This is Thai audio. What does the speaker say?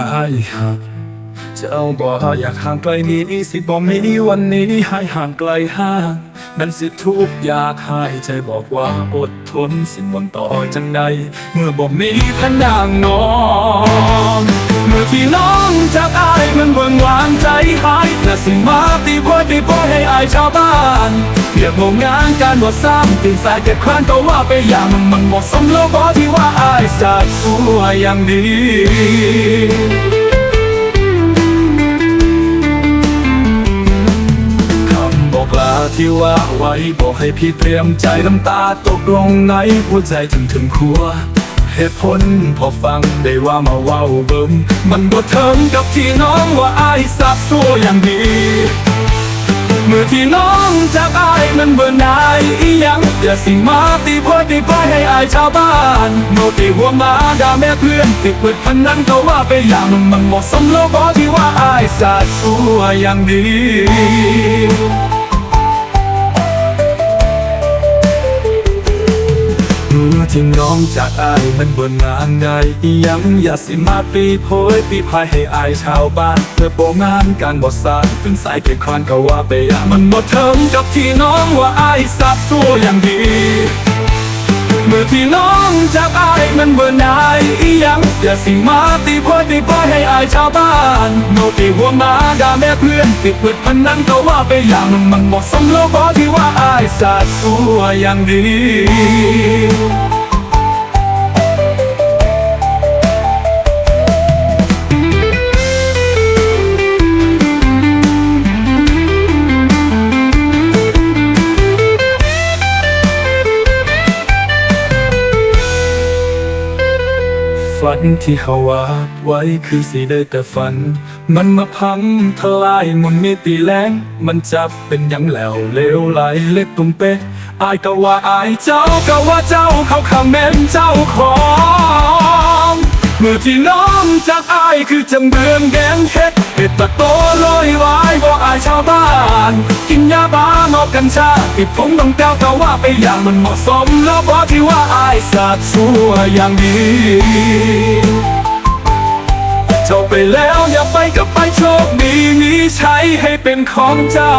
ายหักเจ้าบอกอยากห่างไกลนี้สิบอกไม่วันนี้ให้ห่างไกลห่างนั้นสิทุกอยากให้ใจบอกว่าอดทนสิ้นหวังต่อจังใด เมื่อบอกมีพนางนอนเมื่อที่น้องจาาสิมาตีโพยตีโพยให้อายชาวบ้านเรียกโงงานการบ่ซ้ำตื่นสายเก็บครานก็ว่าไปอย่างมันมันเหมาะสมแล้วบอที่ว่าอายสัตว์สัวอย่างดีคำบอกลาที่ว่าไว้บอกให้พี่เตรียมใจน้ำตาตกลงในหัวใจถึงถึงครัว เหตุผลพอฟังได้ว่ามาเว้าเบิ่มมันบ่เทิงกับที่น้องว่าอายสับสัวอย่างดี เมื่อที่น้องจากอายมันเบื่อหน่ายอีหยังอย่าสิมาตีโพยตีโพยให้อายชาวบ้านโนตีหัวมาด่าแม่เพื่อนติดเปิดพันนั้นก็ว่าไปอย่างมันเหมาะสมแล้วบอที่ว่าอายสาดสัวอย่างดี ที่น้องจากอายมันบนงานใดยังอย่าสิมาปีโพยปีพายให้อายชาวบ้านเพื่อโปงานการบ่สานถึงสายเก็บคอนก็ว่าไปอย่างมันบ่เทิงกับที่น้องว่าอายสับสู้อย่างดีเมื่อที่น้องจากอายมันเบื่อหน่ายยังอย่าสิมาตีโพยตีโพยให้อายชาวบ้านโนตีหัวมาด่าแม่เพื่อนติดเปิดพันนั้นก็ว่าไปอย่างมันหมาะสมแล้วบอที่ว่าอายสาดสัวอย่างดี ฝันที่เขาวาดไว้คือสิได้แต่ฝัน มันมาพังทลายมุนมีตีแรงมันจับเป็นยังแล้วเลวไหลเล็กตุ่มเป๊ะอายก็ว่าอายเจ้าก็ว่าเจ้าเขาคำแม่นเจ้าของเมื่อที่น้องจากอายคือจำเบืองแกงเฮ็ดเห็ดตะโตลอยวายบอกอายชาวบ้าน กินยาบ้า อกกัญชาติดผมต้องแก้วก็ว่าไปอย่างมันเหมาะสม แล้วบอกที่ว่าอายสัตว์ชั่วอย่างดีเจ้าไปแล้วอย่าไปก็ไปโชคดีนี้ใช้ให้เป็นของเจ้า